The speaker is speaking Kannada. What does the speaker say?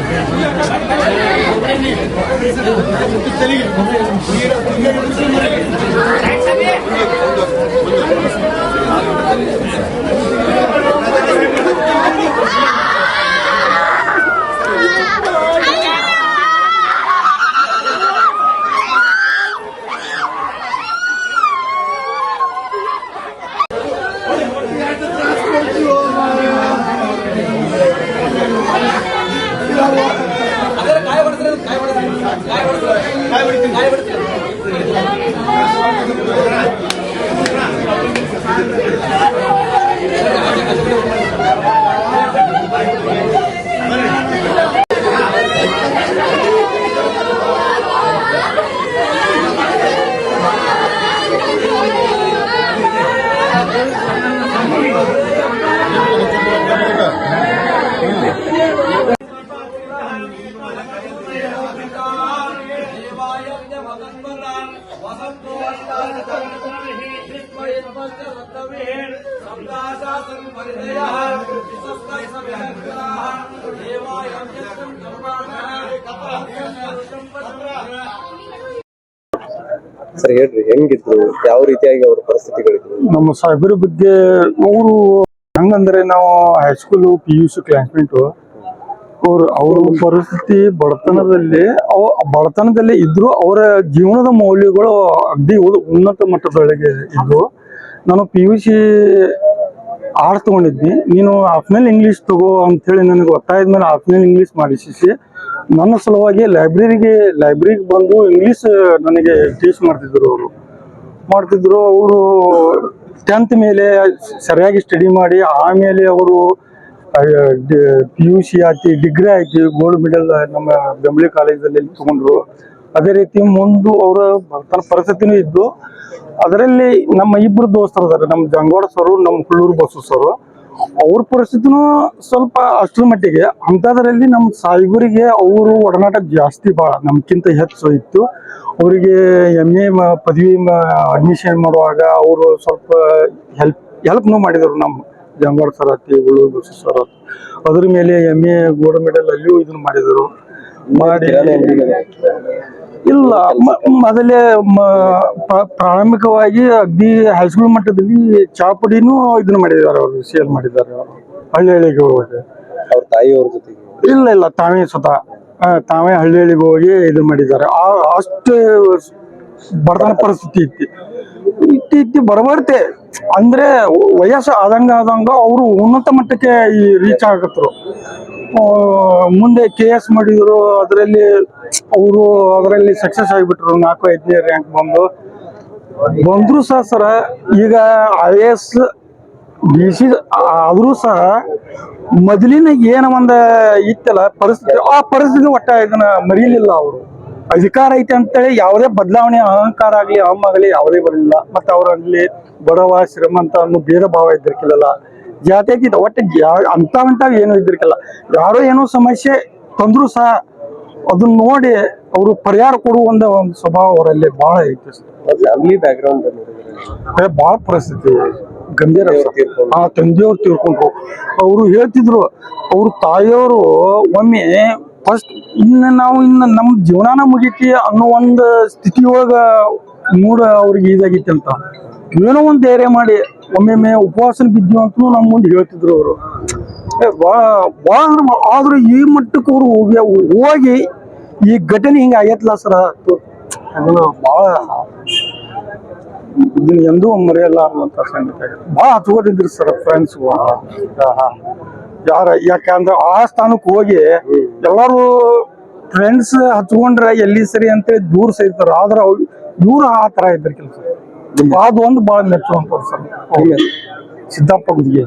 Thank you. ಸರ್ ಹೇಳ್ರಿ ಹೆಂಗಿದ್ರು? ಯಾವ ರೀತಿಯಾಗಿ ಅವ್ರ ಪರಿಸ್ಥಿತಿಗಳಿದ್ರು? ನಮ್ಮ ಸಾಹೇಬರ ಬಗ್ಗೆ ಅವರು ಹಂಗಂದ್ರೆ ನಾವು high school P U C classmate ಅವ್ರ ಅವ್ರ ಪರಿಸ್ಥಿತಿ ಬಡತನದಲ್ಲಿ, ಅವ, ಬಡತನದಲ್ಲಿ ಇದ್ರು ಅವರ ಜೀವನದ ಮೌಲ್ಯಗಳು ಅಗ್ದಿ ಉನ್ನತ ಮಟ್ಟದೊಳಗೆ ಇದ್ವು ನಾನು ಪಿ ಯು ಸಿ ಆರ್ಟ್ಸ್ ತಗೊಂಡಿದ್ನಿ. ನೀನು ಆಫ್ನಲ್ ಇಂಗ್ಲೀಷ್ ತಗೋ ಅಂತೇಳಿ ನನಗೆ ಒತ್ತಾಯದ ಮೇಲೆ ಆಫ್ನಲ್ ಇಂಗ್ಲೀಷ್ ಮಾಡಿಸಿ ನನ್ನ ಸಲುವಾಗಿ ಲೈಬ್ರರಿಗೆ ಲೈಬ್ರರಿಗೆ ಬಂದು ಇಂಗ್ಲೀಷ್ ನನಗೆ ಟೀಚ್ ಮಾಡ್ತಿದ್ರು ಅವರು. ಮಾಡ್ತಿದ್ರು, ಅವರು ಟೆಂತ್ ಮೇಲೆ ಸರಿಯಾಗಿ ಸ್ಟಡಿ ಮಾಡಿ, ಆಮೇಲೆ ಅವರು ಪಿ ಯು ಸಿ ಆಯ್ತು ಡಿಗ್ರಿ ಆಯ್ತು ಗೋಲ್ಡ್ ಮೆಡಲ್ ನಮ್ಮ ಬೆಂಬಳಿ ಕಾಲೇಜಲ್ಲಿ ತಗೊಂಡ್ರು. ಅದೇ ರೀತಿ ಮುಂದೆ ಅವರ ಬರ್ತಾನ ಪರಿಸ್ಥಿತಿನೂ ಇದ್ದು, ಅದರಲ್ಲಿ ನಮ್ಮ ಇಬ್ಬರು ದೋಸ್ತರು ಅದಾರೆ ನಮ್ಮ ಜಂಗೋಡ ಸರು, ನಮ್ಮ ಹುಳ್ಳೂರು ಬಸು ಸರು. ಅವ್ರ ಪರಿಸ್ಥಿತಿನೂ ಸ್ವಲ್ಪ ಅಷ್ಟರ ಮಟ್ಟಿಗೆ, ಅಂಥದ್ರಲ್ಲಿ ನಮ್ಮ ಸಾಯಿಗುರಿಗೆ ಅವರು ಒಡನಾಟ ಜಾಸ್ತಿ ಭಾಳ ನಮ್ಗಿಂತ ಹೆಚ್ಚು ಇತ್ತು. ಅವರಿಗೆ ಎಂ ಎ ಪದವಿ ಅಡ್ಮಿಷನ್ ಮಾಡುವಾಗ ಅವರು ಸ್ವಲ್ಪ ಹೆಲ್ಪ್ ಹೆಲ್ಪ್ನೂ ಮಾಡಿದರು ನಮ್ಮ ಜಂಗೋಡ ಸರ್ ಅತ್ತಿ ಉಳು ಬಸು ಸರ್. ಅದ್ರ ಮೇಲೆ ಎಂ ಎ ಗೋಲ್ಡ್ ಮೆಡಲ್ ಅಲ್ಲಿಯೂ ಇದನ್ನ ಮಾಡಿದರು. ಮಾಡಿ ಇಲ್ಲ ಮೊದಲೇ ಪ್ರಾರಂಭಿಕವಾಗಿ ಅಗ್ದಿ ಹೈಸ್ಕೂಲ್ ಮಟ್ಟದಲ್ಲಿ ಚಾಪುಡಿನೂ ಇದನ್ನ ಮಾಡಿದ್ದಾರೆ ಅವರು ಸೇಲ್ ಮಾಡಿದ್ದಾರೆ ಅವರು. ಹಳ್ಳಿ ಹಳ್ಳಿಗೆ ಹೋಗಿ ಅವ್ರ ತಾಯಿಯವ್ರ ಜೊತೆಗೆ? ಇಲ್ಲ ಇಲ್ಲ ತಾವೇ ಸ್ವತಃ. ತಾವೇ ಹಳ್ಳಿ ಹಳ್ಳಿಗೆ ಹೋಗಿ ಇದು ಮಾಡಿದ್ದಾರೆ. ಆ- ಅಷ್ಟು ಬಡತನ ಪರಿಸ್ಥಿತಿ ಇತ್ತು. ಇತ್ತಿ ಇತ್ತಿ ಬರಬರ್ತೆ. ಅಂದ್ರೆ ವಯಸ್ಸು ಆದಂಗ ಆದಂಗ ಅವರು ಉನ್ನತ ಮಟ್ಟಕ್ಕೆ ಈ ರೀಚ್ ಆಗತ್ರು ಮುಂದೆ ಕೆ ಎಸ್ ಮಾಡಿದ್ರು, ಅದರಲ್ಲಿ ಅವರು ಅದರಲ್ಲಿ ಸಕ್ಸಸ್ ಆಗಿಬಿಟ್ರು, ನಾಲ್ಕು ಐದನೇ ರ್ಯಾಂಕ್ ಬಂದು. ಬಂದ್ರು ಸಹ ಸರ, ಈಗ I A S B C ಆದ್ರೂ ಸಹ ಮೊದಲಿನ ಏನ ಒಂದು ಇತ್ತಲ್ಲ, ಪರಿಸ್ಥಿತಿ, ಆ ಪರಿಸ್ಥಿತಿ ಒಟ್ಟ ಇದನ್ನ ಮರೀಲಿಲ್ಲ ಅವರು. ಅಧಿಕಾರ ಐತೆ ಅಂತೇಳಿ ಯಾವುದೇ ಬದಲಾವಣೆ ಅಹಂಕಾರ ಆಗಲಿ ಅಮ್ಮ ಆಗಲಿ ಯಾವುದೇ ಬರಲಿಲ್ಲ. ಮತ್ತೆ ಅವರಲ್ಲಿ ಬಡವ ಶ್ರೀಮಂತ ಅನ್ನೋ ಭೇದ ಭಾವ ಇದ್ದಿರ್ಕಿಲ್ಲ ಜಾತಿ ಐತಿ ಒಟ್ಟು ಅಂತ ಏನು ಇದ್ದಿರ್ಕಿಲ್ಲ. ಯಾರೋ ಏನೋ ಸಮಸ್ಯೆ ತಂದ್ರು ಸಹ ಅದನ್ನ ನೋಡಿ ಅವರು ಪರಿಹಾರ ಕೊಡುವ ಒಂದು ಸ್ವಭಾವ ಅವರಲ್ಲಿ ಬಹಳ ಐತಿ. ಬಹಳ ಪರಿಸ್ಥಿತಿ ಗಂಭೀರ. ಆ ತಂದೆಯವ್ರು ತಿಳ್ಕೊಂಡ್ರು. ಅವರು ಹೇಳ್ತಿದ್ರು ಅವ್ರ ತಾಯಿಯವರು ಒಮ್ಮೆ ಫಸ್ಟ್ ಇನ್ನು ನಾವು ಇನ್ನು ನಮ್ಮ ಜೀವನಾನ ಮುಗಿತಿ ಅನ್ನೋ ಒಂದು ಸ್ಥಿತಿ ಒಳಗ ಮೂಡ ಅವ್ರಿಗೆ ಇದಾಗಿತ್ತು ಅಂತ. ಏನೋ ಒಂದು ಧೈರ್ಯ ಮಾಡಿ ಒಮ್ಮೆಮ್ಮೆ ಉಪವಾಸ ಬಿದ್ದು ಅಂತ ನಮ್ಮ ಮುಂದೆ ಹೇಳ್ತಿದ್ರು ಅವರು. ಭಾಳ ಅಂದ್ರೆ ಭಾಳ- ಈ ಮಟ್ಟಕ್ಕೆ ಅವರು ಹೋಗಿ ಈ ಘಟನೆ ಹಿಂಗೆ ಆಗೈತಲ್ಲ ಸರ? ಅದನ್ನು ಭಾಳ ಇದನ್ನ ಎಂದೂ ಮರೆಯಲಾರದಂತ ಸಂಗತಿ ಭಾಳ ಹಚ್ಕೊಂಡಿದ್ರಿ ಸರ್ ಫ್ರೆಂಡ್ಸ್ ಯಾರ ಯಾಕಂದ್ರೆ ಆ ಸ್ಥಾನಕ್ಕೆ ಹೋಗಿ ಎಲ್ಲರೂ ಫ್ರೆಂಡ್ಸ್ ಹಚ್ಕೊಂಡ್ರೆ ಎಲ್ಲಿ ಸರಿ ಅಂತ ದೂರ ಸೇರ್ತಾರ ಆದ್ರೆ ಅವ್ರು ದೂರ ಆ ತರ ಇದ್ರ ಕೆಲಸ. ಅದೊಂದು ಒಂದು ಭಾಳ ಮೆಚ್ಚುವಂತ ಸರ್. ಸಿದ್ದಪ್ಪ ಗುದಿಗೆ